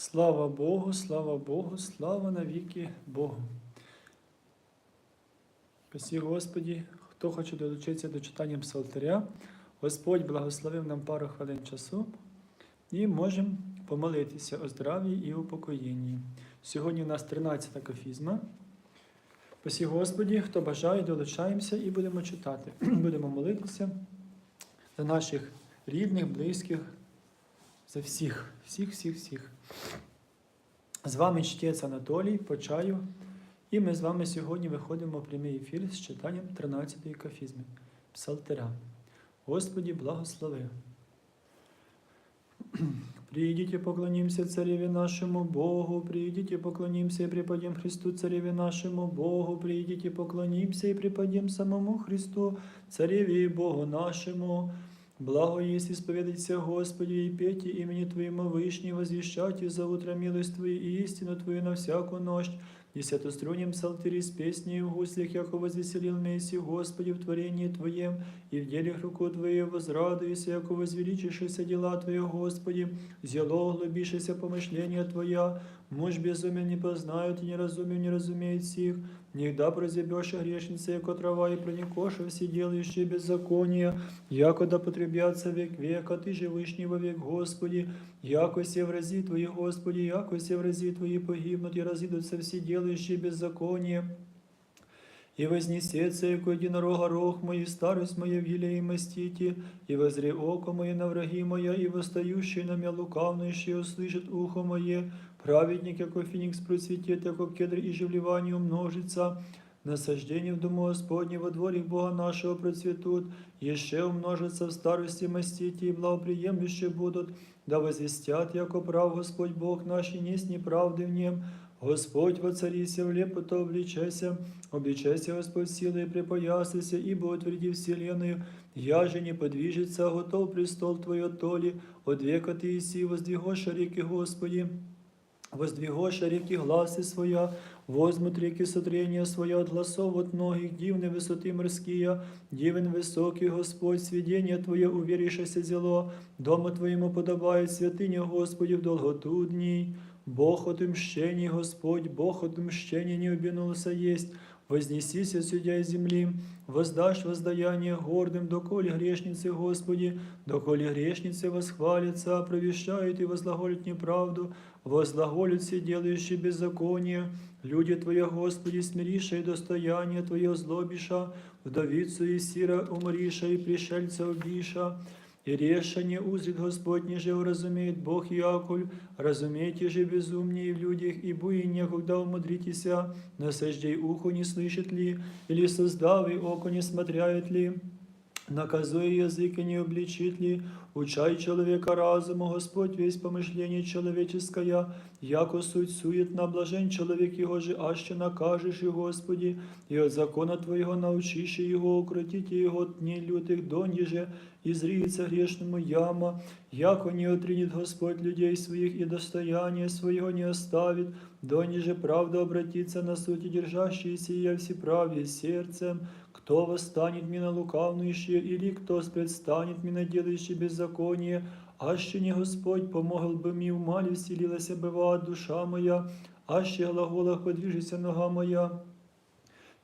Слава Богу, слава Богу, слава навіки Богу. Спасі Господі, хто хоче долучитися до читання Псалтиря, Господь благословив нам пару хвилин часу і можемо помолитися о здрав'ї і упокоєнні. Сьогодні у нас 13 кафізма. Спасі Господі, хто бажає, долучаємося і будемо читати. Будемо молитися за наших рідних, близьких, за всіх, всіх, всіх, всіх. З вами чтець Анатолій по чаю, і ми з вами сьогодні виходимо в прямий ефір з читанням 13-ї кафізми Псалтиря. Господі благослови. Придите, поклонимся Цареве нашему Богу, придите, поклонимся и преподем Христу Цареве нашему Богу, придите, поклонимся и преподем самому Христу, Цареве и Богу нашему. Благо есть исповедаться Господи и пейте имени Твоему Вышний, возвещайте за утро милость Твою и истину Твою на всякую ночь. Десятострунем псалтири с песней в гуслях, яко возвеселил Месси Господи в творении Твоем, и в делах руку Твоей возрадуйся, яко возвеличишься дела Твои, Господи, зело глубишься помышления Твоя, муж безумен не познают и неразумен не разумеет сих, Нігда прозябешь грешница, яко трава, и проникоша все делающие беззакония, якода потребятся век века, Ты же вышний во век, Господи, яко все врази Твои, Господи, яко все врази Твои погибнут, и разидутся все делающие беззаконие. И вознесется, яко единорога рог мой, и старость моя в елее мастите, и возре око мое на враги моя, и восстающий на меня лукавнейший услышит ухо мое, праведник, яко феникс процветет, яко кедр и живлевание умножится, насаждение в дому Господне во дворе Бога нашего процветут, еще умножится в старости мастите, и благоприемлющие будут, да возвестят, яко прав Господь Бог наш, и несть неправды в нем, Господь воцарися в лепото обличайся, обличайся, Господь силой припоясайся, ибо утверди вселенную, я же не подвижется, готов престол Твой от толи, от века Ты иси, воздвигоша реки Господи, воздвигоша реки гласы своя, возьмут реки сотрения своя от гласов от многих, дивны высоты морские, дивен высокий Господь, сведение Твое уверишься зело, дома Твоему подобает святыня Господи в долготу дней. Бог отмщений, Господь, Бог отмщений не обинулся есть. Вознесися, судья земли, воздашь воздаяние гордым, доколе грешницы, Господи, доколе грешницы восхвалятся, провещают и возглаголят неправду, возглаголят все делающие беззаконие. Люди Твои, Господи, смириша и достояние Твое злобиша, вдовицу и сира умриша и пришельца убиша. И решение узрит Господь, ниже уразумеет Бог Якуль, разумейте же безумнее в людях, и буи некогда умудритеся, насаждей ухо не слышит ли, или создав и око не смотряет ли, наказуя язык и не обличит ли, учай человека разуму, Господь весь помышление человеческое, яко суть сует на блажен человек его же, аще накажешь и Господи, и от закона Твоего научишь его, укротите его от дней лютых, дониже, и зрится грешному яма, яко не отринет Господь людей своих и достояние своего не оставит, дониже правда обратится на сути держащиеся я всеправие сердцем, кто восстанет меня лукавнующие, или кто предстанет меня делающий беззаконие, аще не Господь помогал бы мне в мале вселилася быва душа моя, аще глаголах подвижется нога моя.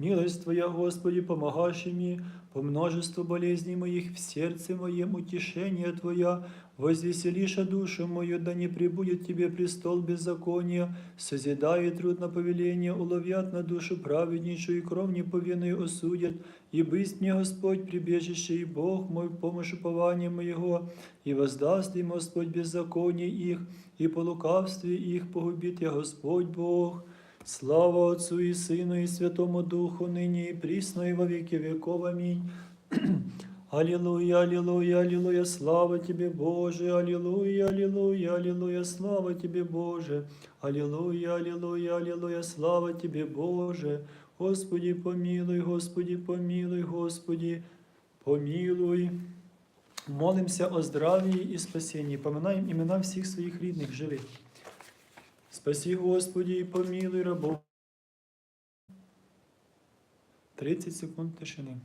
Милость Твоя, Господи, помогаши мне, по множеству болезней моих в сердце моем утешение Твоя, возвеселиша душу мою, да не прибудет Тебе престол беззакония, созидая труд на повеление, уловят на душу праведнейшую и кровь неповинную осудят, и бысть мне Господь прибежище и Бог мой, помощь упования моего, и воздаст им Господь беззаконие их, и по лукавстве их погубит я Господь Бог. Слава Отцу и Сыну и Святому Духу, ныне и присно и во веки веков. Аминь. Аллилуйя, аллилуйя, аллилуйя, слава Тебе, Боже, аллилуйя, аллилуйя, аллилуйя, слава Тебе, Боже, аллилуйя, аллилуйя, аллилуйя, слава Тебе, Боже, Господи, помилуй, Господи, помилуй, Господи, помилуй. Молимся о здравии и спасении, поминаем имена всех своих рідних живих. Спаси, Господи, і помилуй рабов. 30 секунд тишини.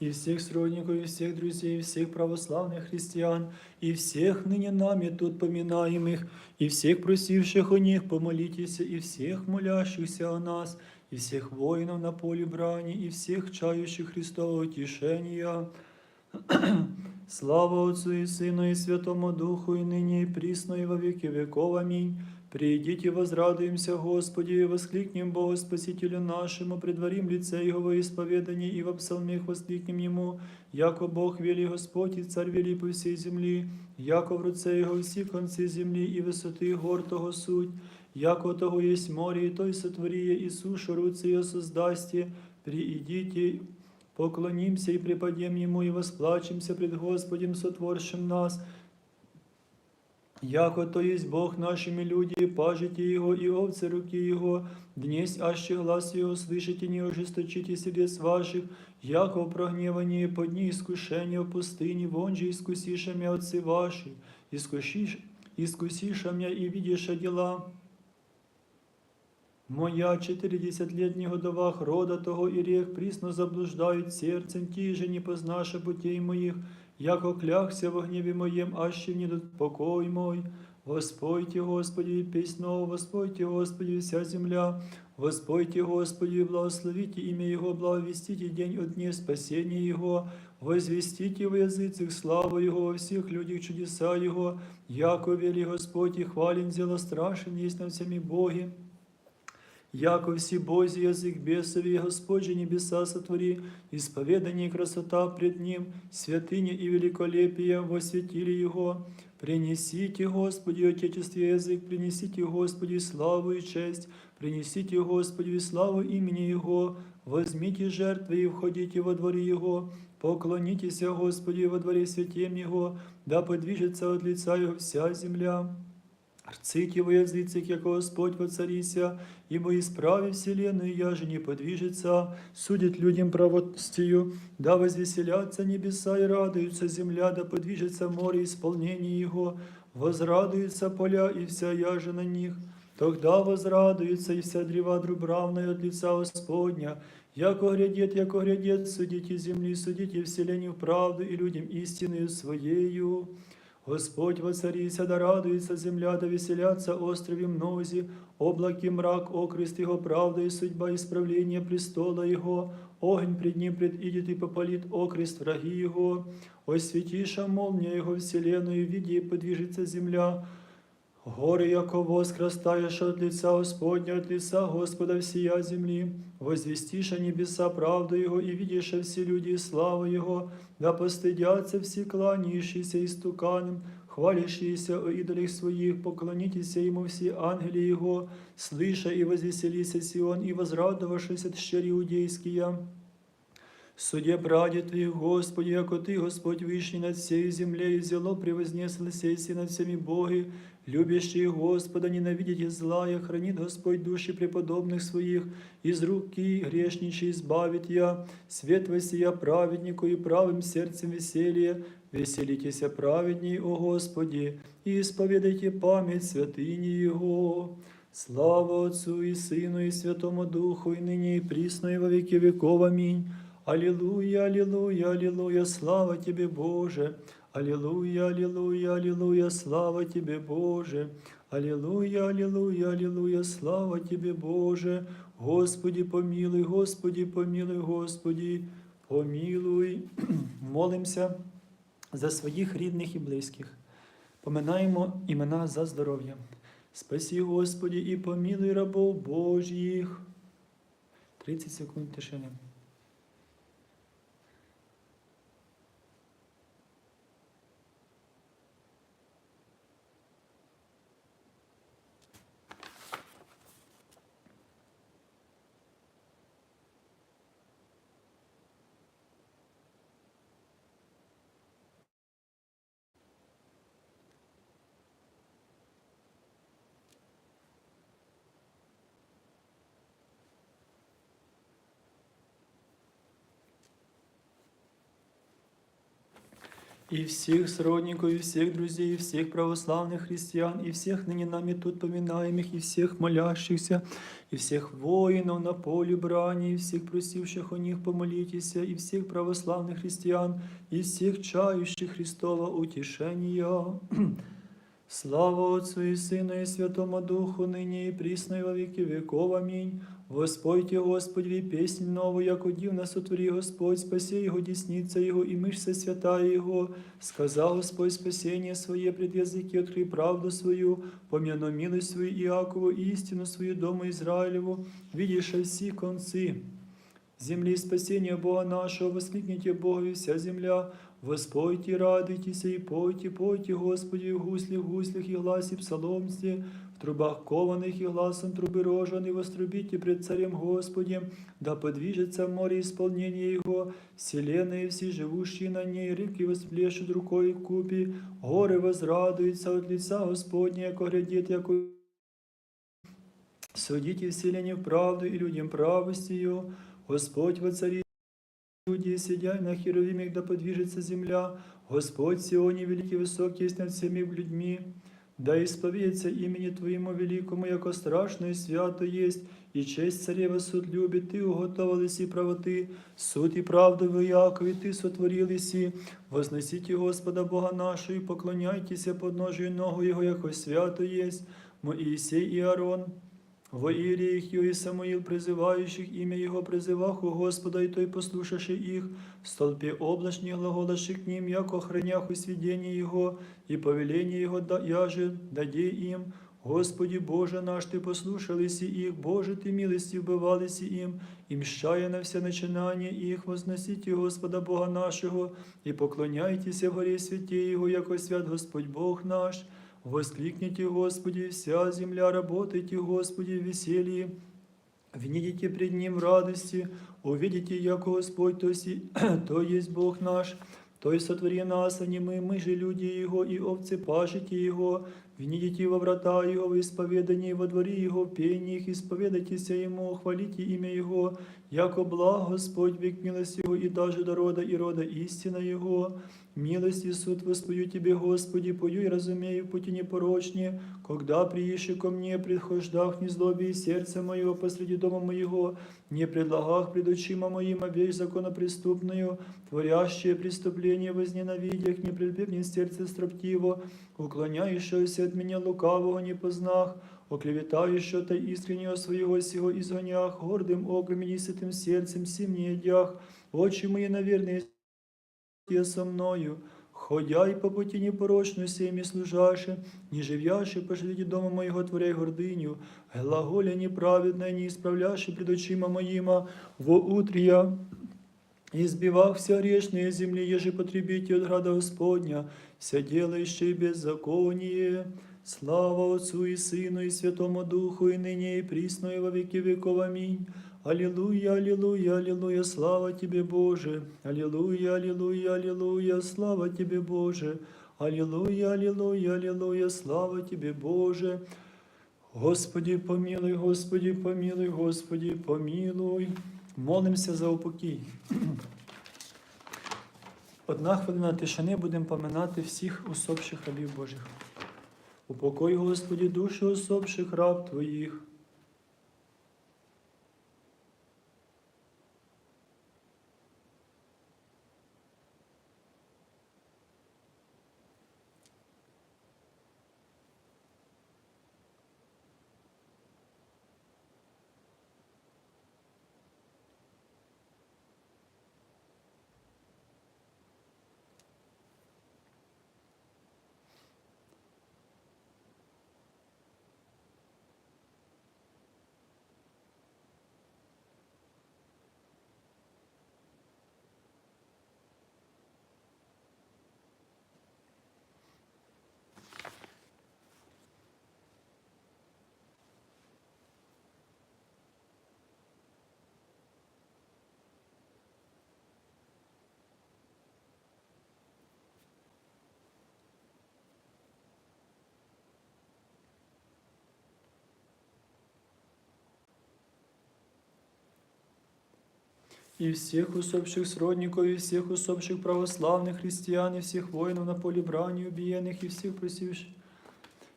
и всех сродников, и всех друзей, и всех православных христиан, и всех ныне нами тут поминаемых, и всех просивших о них помолитесь, и всех молящихся о нас, и всех воинов на поле брани, и всех чающих Христового утешения. Слава Отцу и Сыну и Святому Духу, и ныне и присно, и во веки веков. Аминь. Придите, возрадуемся Господи, и воскликнем Богу Спасителю нашему, предварим лице Его во исповедании, и во псалмах воскликнем Ему, яко Бог вели Господь, и Царь вели по всей земли, яко в руце Его всі конці землі, і висоти гор Того суть, яко того есть море, и той сотворие, и сушу руцы Его создасти, приидите, поклонимся и преподем Ему, и восплачемся пред Господем, сотворшим нас, Яко то есть Бог нашими люди, и пажите Его, и овцы руки Его, днесь аще глаз Его слышите, не ожесточите сердец ваших, яко в прогневании по дни искушения в пустыне, вон же искусиша мя отцы ваши, искусиш, искусиша мя и видиша дела. Моя четыридесятлетних годовах рода того и рех присно заблуждають серцем, ті же не познаша путей моїх, яко клягся в гневі моєм, аще не покой мой. Господьте, Господи, песню, Господьте, Господи, вся земля, Господьте, Господи, благословите имя Его, благовестите день от дня спасения Его, возвестите в языцах славу Его, во всех людях чудеса Его, яко вели Господь и хвален, зело страшен есть на всеми Боги. Яко всі Бозі язик бесові, Господь же небеса сотвори, исповедание и красота пред Ним, святыня и великолепие восветили Его. Принесите, Господи, Отечестве язык, принесите, Господи, славу и честь, принесите, Господи, славу имени Его, возьмите жертвы и входите во дворе Его, поклонитесь, Господи, во дворе святем Его, да подвижется от лица Его вся земля. Рците во языцах, яко Господь воцарися, ибо исправи вселенную, я же не подвижется, судит людям правостью, да возвеселятся небеса и радуются земля, да подвижется море исполнение его, возрадуются поля и вся яжа на них. Тогда возрадуется и вся древа друбравная от лица Господня, яко грядет, яко грядет, судите земли, судите вселенную в правду и людям истинную своею. Господь воцарися, да радуется земля, да веселятся острови мнозі, облаки мрак, окрест Его, правда и судьба, исправление престола Его, огонь пред Ним предидет і попалит окрест враги Его, осветиша молния Его вселенную, види, подвижется земля, Горы, яко воск растаешь от лица Господня, от лица Господа всея земли, возвестиша небеса правду Его, и видишь все люди и славу Его, да постыдятся все кланяющиеся истуканом, хвалящиеся о идолях своих, поклонитесь Ему все ангели Его, слыша и возвеселися Сион, и возрадовавшись от щери иудейские. Суде прадед Твоих, Господи, яко Ты, Господь Вышний над всей землей, и зело превознеслся и над всеми боги, любящие Господа, ненавидите зла, и хранит Господь души преподобных своих, из руки грешничей избавит я, свет воссия праведнику и правым сердцем веселье, веселитесь праведней, о Господи, и исповедайте память святыни Его. Слава Отцу и Сыну и Святому Духу, и ныне и присно, и во веки веков. Аминь. Аллилуйя, аллилуйя, аллилуйя, слава Тебе, Боже. Аллилуйя, аллилуйя, аллилуйя, слава Тебе, Боже. Аллилуйя, аллилуйя, аллилуйя, слава Тебе, Боже. Господи, помилуй, Господи, помилуй, Господи, помилуй. Молимося за своїх рідних і близьких. Поминаємо імена за здоров'я. Спасі, Господі, і помилуй рабов Божих. 30 секунд тишини. и всех сродников, и всех друзей, и всех православных христиан, и всех ныне нами тут поминаемых, и всех молящихся, и всех воинов на поле брани, и всех просивших о них помолитесь, и всех православных христиан, и всех чающих Христова утешения. Слава Отцу и Сыну и Святому Духу, ныне и присно и во веки веков. Аминь. Воспойте, Господи, песнь новую, яко дивно сотвори Господь, спаси Его десница Его, и мышца святая Его. Сказал Господь спасение свое пред языки, открой правду свою, помяну милость свою Иакову, и истину свою дому Израилеву, видишь все концы. Земли спасения Бога нашего, воскликните Богови вся земля, Воспойте, радуйтесь и пойте, пойте, Господи, в гуслях, гуслях и гласе псаломстве, в трубах кованых и гласом трубы рожаный, вострубите пред Царем Господем, да подвижется в море исполнение Его, вселенная и все живущие на ней, реки восплещут рукой купи, горы возрадуются от лица Господня, яко глядит, яко Судите вселение в правду и людям правости ее, Господь воцарит люди, сидя на херовимах, да подвижется земля, Господь Сионе великий высокий есть над всеми людьми, да исповедется имени Твоему великому, яко страшно и свято есть, и честь царева суд любит, Ты уготовал и правоты, суд и правду в Якове Ты сотворил иси, возносите Господа Бога нашего, и поклоняйтесь подножию ногу Его, яко свято есть, Моисей и Аарон, во Иереях и Самуил, призывающих имя Его, призывах у Господа, и Той послушавши их, в столпе облачних глаголаши к ним, яко охранях у сведения Его, и повеление Его да, яже, даде им, Господи Боже наш, Ты послушалися их, Боже, Ты милости вбивалися им, и мщая на все начинания их, возносите Господа Бога нашего, и поклоняйтесь в горе святі Его, яко свят Господь Бог наш, Воскликните, Господи, вся земля, работайте, Господи, в веселье. Внидите пред Ним в радости, увидите, яко Господь, то, си, то есть Бог наш, то и сотвори нас, а не мы, мы же люди Его, и овцы пашите Его, внидите во врата Его, в исповедании во дворе Его, в пениях, исповедайтесь Ему, хвалите имя Его, яко благ Господь, век милость Его, и даже до рода и рода истина Его, Милость и суд воспою Тебе, Господи, пою и разумею пути непорочные, когда прииши ко мне, предхождах не злобе и сердце мое посреди дома моего, не предлагах пред очима моим вещь законопреступную, творящее преступление возненавидях, не предбегнет сердце строптиво, уклоняющегося от меня лукавого не познах, оклеветающего-то искреннего своего сего изгонях, гордым окром и сытым сердцем сим не едях, очи мои, наверное, є со мною, ходя й по путі непорочну семі служаше, не живяши посреди дома моєго творяй гординю, глаголя неправедна, не исправляши пред очима моїма, во утрія, и сбивах вся грешные земли, еже потребите от града Господня, вся делающие беззаконие. Слава Отцу и Сыну и Святому Духу, и ныне и присно, и во веки веков. Аминь. Аллилуйя, аллилуйя, аллилуйя, слава Тебе, Боже. Аллилуйя, аллилуйя, аллилуйя, слава Тебе, Боже. Аллилуйя, аллилуйя, аллилуйя, слава Тебе, Боже. Господи, помилуй, Господи, помилуй, Господи, помилуй. Молимося за упокій. Одна хвилина тишини будемо поминати всіх усопших рабів Божих. Упокой, Господі, душі усопших раб Твоїх. и всех усопших сродников, и всех усопших православных христиан, и всех воинов на поле брани убиенных, и всех просивших,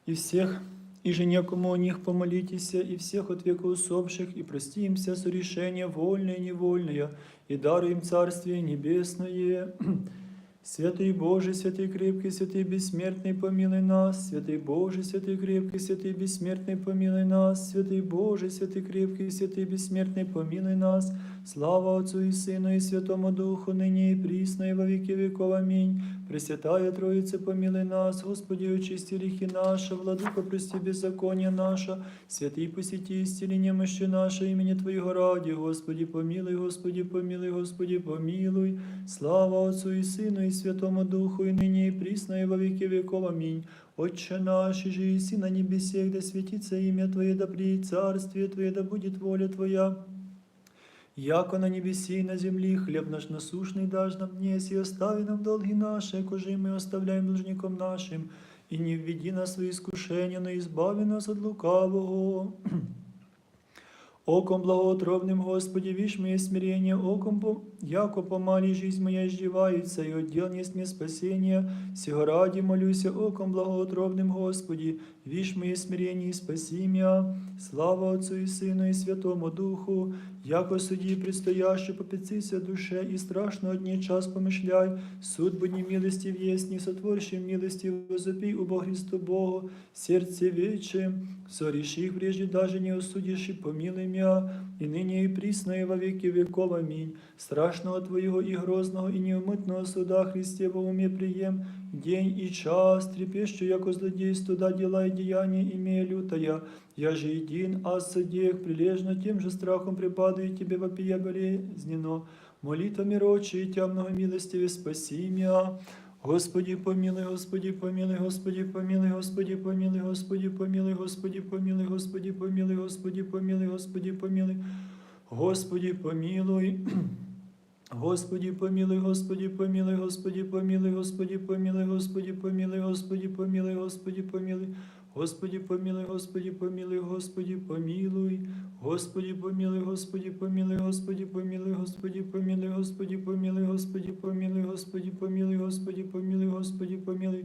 и всех, и же некому о них помолитесь, и всех от века усопших, и прости им все сорешения вольные и невольные, и даруй им Царствие Небесное. Святий Боже, святий кріпкий, святий безсмертний, помилуй нас, святий Боже, святий кріпкий, святий безсмертний, помилуй нас, святий Боже, святий кріпкий, святий безсмертний, помилуй нас, слава Отцу і Сину, і Святому Духу, нині, і прісно, і во віки віков. Амінь. Пресвятая Троїце, помилуй нас, Господи, очисти ріхи наша, владука, прості беззаконня наша, святий посіті істіління мощі наше, імені Твоєго раді, Господи, помилуй, Господи, помилуй, Господи, помилуй, слава Отцу і Сину, і Святому Духу, і нині, і прісно, і во віки віков. Амінь. Отче наш, же и си небесе, да святится имя Твое, да при Царствие Твое, да будет воля Твоя. Яко на небеси и на землі хліб наш насушний даж нам днес, и остави нам долги наши, кожи мы оставляем должником нашим, и не введи нас в искушение, но избави нас от лукавого. Оком благоотробным, Господи, вишь мое смирение, оком, по... яко помали жизнь моя издевается, и отдел несть мне спасение, сего ради молюся, оком благоотробным, Господи, Вишь моє смирение и спаси слава Отцу и Сину, и Святому Духу, яко суді предстояще попецися душе, і страшно одні час помишляй, суд будні милості в єсні, сотворші милості возопій у Бог Христу Богу, серці вечим, соріших прежде даже не осудишь, и помилуй мя, і нині, і прісно, і во віков, амінь. Страшного Твоєго і грозного, і неумитного суда Христєво умі приєм, день и час, трепещу, яко злодейство, да дела и деяния имея лютая, я же един, а судех, прилежно тем же страхом припадаю тебе вопия болезненно, молитвами рочи и темного милостиве спаси меня. Господи, помилуй, Господи, помилуй, Господи, помилуй, Господи, помилуй, Господи, помилуй, Господи, помилуй, Господи, помилуй, Господи, помилуй, Господи, помилуй, Господи, помилуй. Господи, помилуй, Господи, помилуй, Господи, помилуй, Господи, помилуй, Господи, помилуй, Господи, помилуй, Господи, помилуй. Господи, помилуй, Господи, помилуй, Господи, помилуй. Господи, помилуй, Господи, помилуй, Господи, помилуй, Господи, помилуй, Господи, помилуй, Господи, помилуй, Господи, помилуй, Господи, помилуй, Господи, помилуй.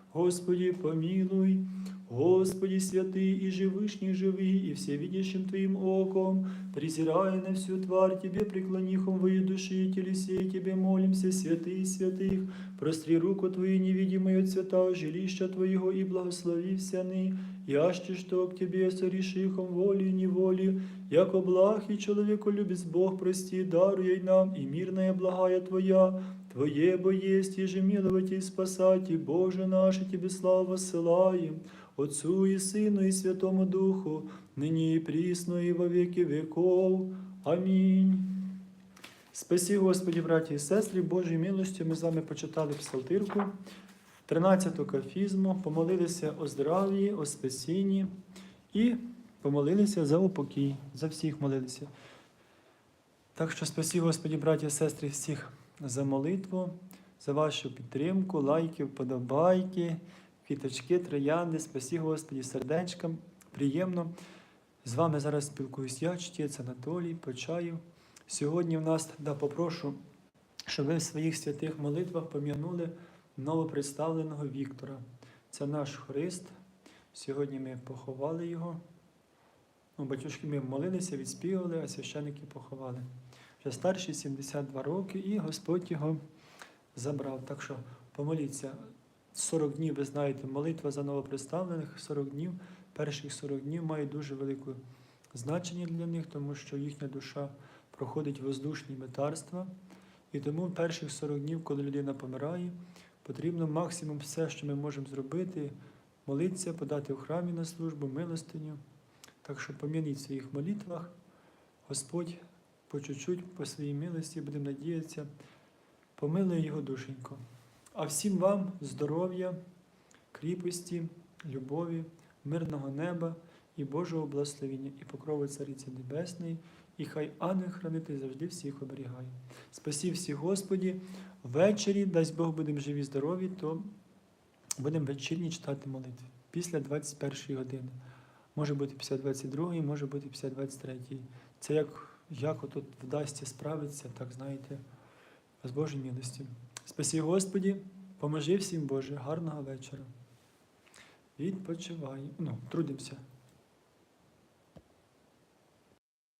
Господи, помилуй. Господи, святый и живышний живый, и всевидящим Твоим оком, презирая на всю тварь Тебе, преклонихом вои души и телесей Тебе молимся, святый святых, простри руку Твою невидимую от свята жилища Твоего и благослови всяны, яще что к Тебе сорешихом воли и неволи, яко благ и человеку любит Бог, прости, даруй нам, и мирная благая Твоя, Твое бо есть, ежемиловать и спасать, и Боже наш, и Тебе славу ссылаем, Отцу і Сину, і Святому Духу, нині і прісно, і во віки веков. Амінь. Спасі, Господі, браті і сестри, Божою милостю ми з вами почитали псалтирку, 13-ту кафізму, помолилися о здрав'ї, о спасінні і помолилися за упокій, за всіх молилися. Так що спасі, Господі, браті і сестри, всіх за молитву, за вашу підтримку, лайки, вподобайки квіточки, троянди, спасі Господі, сердечкам. Приємно. З вами зараз спілкуюсь я, чтець Анатолій, Почаїв. Сьогодні в нас да, попрошу, щоб ви в своїх святих молитвах пом'янули новопредставленого Віктора. Це наш Христ. Сьогодні ми поховали його. Ну, батюшки ми молилися, відспівали, а священики поховали. Вже старший 72 роки, і Господь його забрав. Так що помоліться. 40 днів, ви знаєте, молитва за новопредставлених, 40 днів, перших 40 днів мають дуже велике значення для них, тому що їхня душа проходить воздушні метарства. І тому перших 40 днів, коли людина помирає, потрібно максимум все, що ми можемо зробити, молитися, подати в храмі на службу, милостиню. Так що помініть в своїх молитвах, Господь по чуть-чуть, по своїй милості, будемо надіятися, помилує його душенько. А всім вам здоров'я, кріпості, любові, мирного неба і Божого благословення, і покрови Цариці Небесної, і хай ангел хранитель завжди всіх оберігає. Спасі всіх Господі. Ввечері, дасть Бог, будемо живі, здорові, то будемо вечірні читати молитви після 21 години. Може бути після 22, може бути після 23. Це як, як отут вдасться справитися, так знаєте, з Божої милості. Спасі Господі, поможи всім Боже, гарного вечора. Відпочивай. Ну, трудимося.